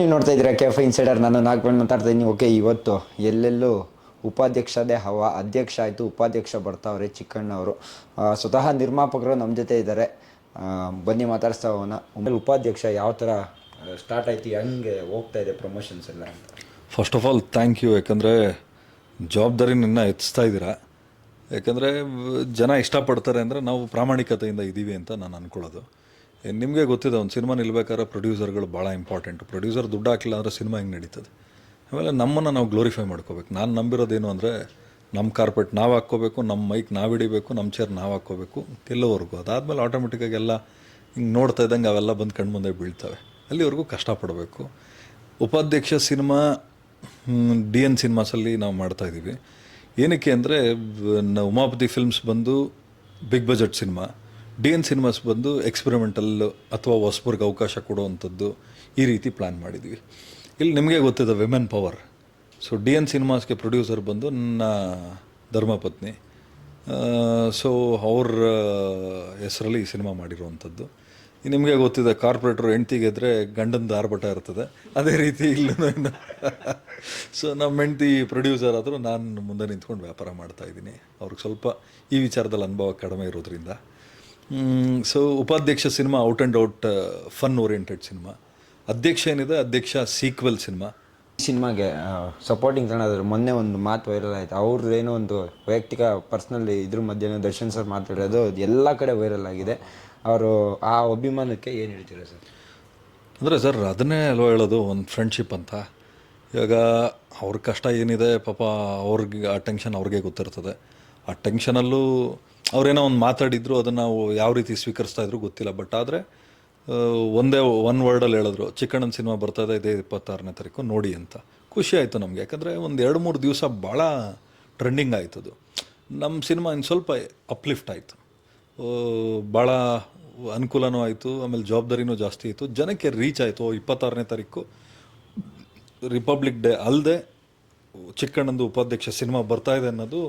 ನೀವು ನೋಡ್ತಾ ಇದ್ದೀರಾ? ಕೆಫ್ ಇನ್ಸೈಡರ್ ನಾನು ನಾಗ್ಬಂಡ್ ಮಾತಾಡ್ತಾ ಇದ್ದೀನಿ. ಓಕೆ ಇವತ್ತು ಎಲ್ಲೆಲ್ಲೂ ಉಪಾಧ್ಯಕ್ಷದೇ ಹವ. ಅಧ್ಯಕ್ಷ ಆಯಿತು, ಉಪಾಧ್ಯಕ್ಷ ಬರ್ತಾವ್ರೆ ಚಿಕ್ಕಣ್ಣವರು. ಸ್ವತಃ ನಿರ್ಮಾಪಕರು ನಮ್ಮ ಜೊತೆ ಇದ್ದಾರೆ. ಬನ್ನಿ ಮಾತಾಡಿಸ್ತಾ ಅವನ ಉಪಾಧ್ಯಕ್ಷ ಯಾವ ಥರ ಸ್ಟಾರ್ಟ್ ಆಯಿತು, ಹೆಂಗೆ ಹೋಗ್ತಾ ಇದೆ ಪ್ರಮೋಷನ್ಸ್ ಎಲ್ಲ first of all thank you ಯಾಕಂದರೆ ಜವಾಬ್ದಾರಿ ನಿನ್ನ ಹೆಚ್ಚಿಸ್ತಾ ಇದ್ದೀರಾ? ಯಾಕಂದರೆ ಜನ ಇಷ್ಟಪಡ್ತಾರೆ ಅಂದರೆ ನಾವು ಪ್ರಾಮಾಣಿಕತೆಯಿಂದ ಇದ್ದೀವಿ ಅಂತ ನಾನು ಅಂದ್ಕೊಳ್ಳೋದು ನಿಮಗೆ ಗೊತ್ತಿದೆ, ಒಂದು ಸಿನಿಮಾ ನಿಲ್ಬೇಕಾದ್ರೆ ಪ್ರೊಡ್ಯೂಸರ್ಗಳು ಭಾಳ ಇಂಪಾರ್ಟೆಂಟ್ ಪ್ರೊಡ್ಯೂಸರ್ ದುಡ್ಡು ಹಾಕಿಲ್ಲ ಅಂದರೆ ಸಿನಿಮಾ ಹೆಂಗೆ ನಡೀತದೆ? ಆಮೇಲೆ ನಮ್ಮನ್ನು ನಾವು ಗ್ಲೋರಿಫೈ ಮಾಡ್ಕೋಬೇಕು. ನಾನು ನಂಬಿರೋದೇನು ಅಂದರೆ ನಮ್ಮ ಕಾರ್ಪೆಟ್ ನಾವು ಹಾಕ್ಕೋಬೇಕು ನಮ್ಮ ಮೈಕ್ ನಾವು ಹಿಡಿಬೇಕು ನಮ್ಮ ಚೇರ್ ನಾವು ಹಾಕ್ಕೋಬೇಕು, ಎಲ್ಲವರೆಗೂ. ಅದಾದಮೇಲೆ ಆಟೋಮೆಟಿಕ್ಕಾಗಿ ಎಲ್ಲ ಹಿಂಗೆ ನೋಡ್ತಾ ಇದ್ದಂಗೆ ಅವೆಲ್ಲ ಬಂದು ಕಣ್ಮುಂದೆ ಬೀಳ್ತವೆ. ಅಲ್ಲಿವರೆಗೂ ಕಷ್ಟಪಡಬೇಕು. ಉಪಾಧ್ಯಕ್ಷ ಸಿನಿಮಾ ಡಿ ಎನ್ ಸಿನಿಮಾಸಲ್ಲಿ ನಾವು ಮಾಡ್ತಾಯಿದ್ದೀವಿ ಏನಕ್ಕೆ ಅಂದರೆ ಉಮಾಪತಿ ಫಿಲ್ಮ್ಸ್ ಬಂದು big budget cinema D N cinemas ಬಂದು ಎಕ್ಸ್ಪೆರಿಮೆಂಟಲ್ ಅಥವಾ ಹೊಸಬರ್ಗೆ ಅವಕಾಶ ಕೊಡುವಂಥದ್ದು ಈ ರೀತಿ ಪ್ಲ್ಯಾನ್ ಮಾಡಿದ್ವಿ. ಇಲ್ಲಿ ನಿಮಗೆ ಗೊತ್ತಿದೆ women power so D N ಸಿನಿಮಾಸ್ಗೆ producer ಬಂದು ನನ್ನ ಧರ್ಮಪತ್ನಿ. ಸೊ ಅವ್ರ ಹೆಸರಲ್ಲಿ ಈ ಸಿನಿಮಾ ಮಾಡಿರುವಂಥದ್ದು. ನಿಮಗೆ ಗೊತ್ತಿದೆ ಕಾರ್ಪೊರೇಟ್ರು ಹೆಂಡ್ತಿಗೆ ಇದ್ದರೆ ಗಂಡಂದು ಆರ್ಭಟ ಇರ್ತದೆ. ಅದೇ ರೀತಿ ಇಲ್ಲ ಸೊ ನಮ್ಮ ಹೆಂಡ್ತಿ ಪ್ರೊಡ್ಯೂಸರ್ ಆದರೂ ನಾನು ಮುಂದೆ ನಿಂತ್ಕೊಂಡು ವ್ಯಾಪಾರ ಮಾಡ್ತಾ ಇದ್ದೀನಿ. ಅವ್ರಿಗೆ ಸ್ವಲ್ಪ ಈ ವಿಚಾರದಲ್ಲಿ ಅನುಭವ ಕಡಿಮೆ ಇರೋದ್ರಿಂದ. So Upadhyaksha cinema out and out fun oriented cinema. Adhyaksha ಏನಿದೆ? ಅಧ್ಯಕ್ಷ ಸೀಕ್ವೆಲ್ ಸಿನಿಮಾ. ಈ ಸಿನಿಮಾಗೆ ಸಪೋರ್ಟಿಂಗ್ ತಗೊಂಡ್ರೆ ಮೊನ್ನೆ ಒಂದು ಮಾತು ವೈರಲ್ ಆಯಿತು. ಅವ್ರದ್ದು ಏನೋ ಒಂದು ವೈಯಕ್ತಿಕ ಪರ್ಸ್ನಲ್ ಇದ್ರ ಮಧ್ಯೆ ದರ್ಶನ್ ಸರ್ ಮಾತಾಡೋದು ಎಲ್ಲ ಕಡೆ ವೈರಲ್ ಆಗಿದೆ. ಅವರು ಆ ಅಭಿಮಾನಕ್ಕೆ ಏನು ಹೇಳ್ತೀರಾ ಸರ್? ಅಂದರೆ ಸರ್ ಅದನ್ನೇ ಅಲ್ವ ಹೇಳೋದು ಒಂದು ಫ್ರೆಂಡ್ಶಿಪ್ ಅಂತ. ಇವಾಗ ಅವ್ರ ಕಷ್ಟ ಏನಿದೆ ಪಾಪ ಅವ್ರಿಗೆ ಆ ಟೆನ್ಷನ್ ಅವ್ರಿಗೆ ಗೊತ್ತಿರ್ತದೆ. ಆ ಟೆನ್ಷನಲ್ಲೂ ಅವ್ರೇನೋ ಒಂದು ಮಾತಾಡಿದ್ರು, ಅದನ್ನು ಯಾವ ರೀತಿ ಸ್ವೀಕರಿಸ್ತಾ ಇದ್ರು ಗೊತ್ತಿಲ್ಲ. ಬಟ್ ಆದರೆ ಒಂದೇ ಒನ್ ವರ್ಡಲ್ಲಿ ಹೇಳಿದ್ರು, ಚಿಕ್ಕಣ್ಣನ ಸಿನಿಮಾ ಬರ್ತಾ ಇದೆ ಇಪ್ಪತ್ತಾರನೇ ತಾರೀಕು, ನೋಡಿ ಅಂತ. ಖುಷಿ ಆಯಿತು ನಮಗೆ. ಯಾಕಂದರೆ ಒಂದು ಎರಡು ಮೂರು ದಿವಸ ಭಾಳ ಟ್ರೆಂಡಿಂಗ್ ಆಯ್ತದು ನಮ್ಮ ಸಿನಿಮಾ ಇನ್ನು ಸ್ವಲ್ಪ ಅಪ್ಲಿಫ್ಟ್ ಆಯಿತು. ಭಾಳ ಅನುಕೂಲನೂ ಆಯಿತು, ಆಮೇಲೆ ಜವಾಬ್ದಾರಿನೂ ಜಾಸ್ತಿ ಆಯಿತು. ಜನಕ್ಕೆ ರೀಚ್ ಆಯಿತು. ಇಪ್ಪತ್ತಾರನೇ ತಾರೀಕು ರಿಪಬ್ಲಿಕ್ ಡೇ ಅಲ್ಲದೆ ಚಿಕ್ಕಣ್ಣಂದು ಉಪಾಧ್ಯಕ್ಷ ಸಿನಿಮಾ ಬರ್ತಾ ಇದೆ ಅನ್ನೋದು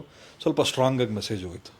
ಸ್ವಲ್ಪ ಸ್ಟ್ರಾಂಗಾಗಿ ಮೆಸೇಜ್ ಹೋಯಿತು.